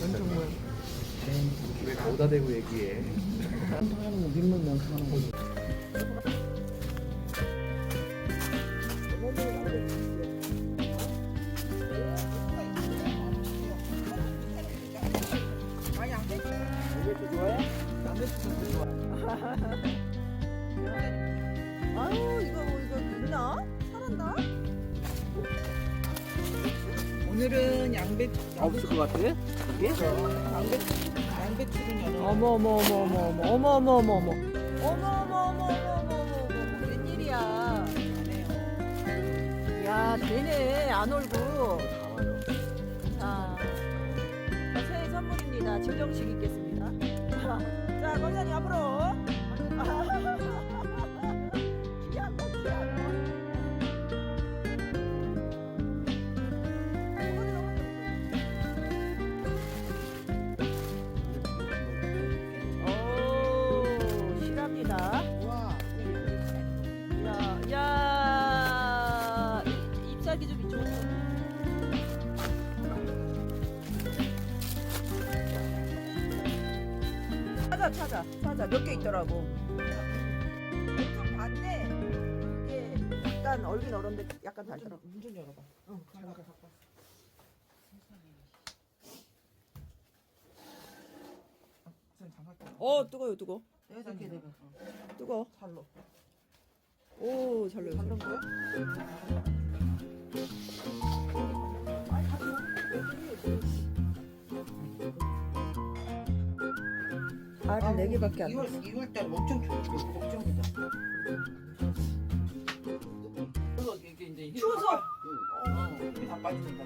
한정만 왜 오다 대고 얘기해 한통하는 거 믿는 건 하는 아유 이거 뭐 오늘은 양배 없을 것 같아? 이게? 양배 양배추를 열어. 어머 어머 어머 어머 어머 어머 어머 어머 어머. 어머 어머 어머 어머 웬일이야? 야 되네 안 올고. 자, 새해 선물입니다. 증정식 있겠습니다. 자 권사님 앞으로. 이- 잎사귀 좀 이쪽. 찾아, 찾아, 찾아. 몇 개 있더라고. 엄청 반대. 이게 약간 얼긴 얼었는데 약간 달더라고. 문좀 열어봐. 어, 뜨거요, 뜨거. 내가 내가. 뜨거. 살로. 오, 잘 넣었어. 알을 네 개밖에 안 2월, 넣었어. 2월달 엄청 춥고 걱정이다. 그래서 이게 이제 추워서. 어, 힘이 다 빠지니까.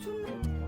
춥네.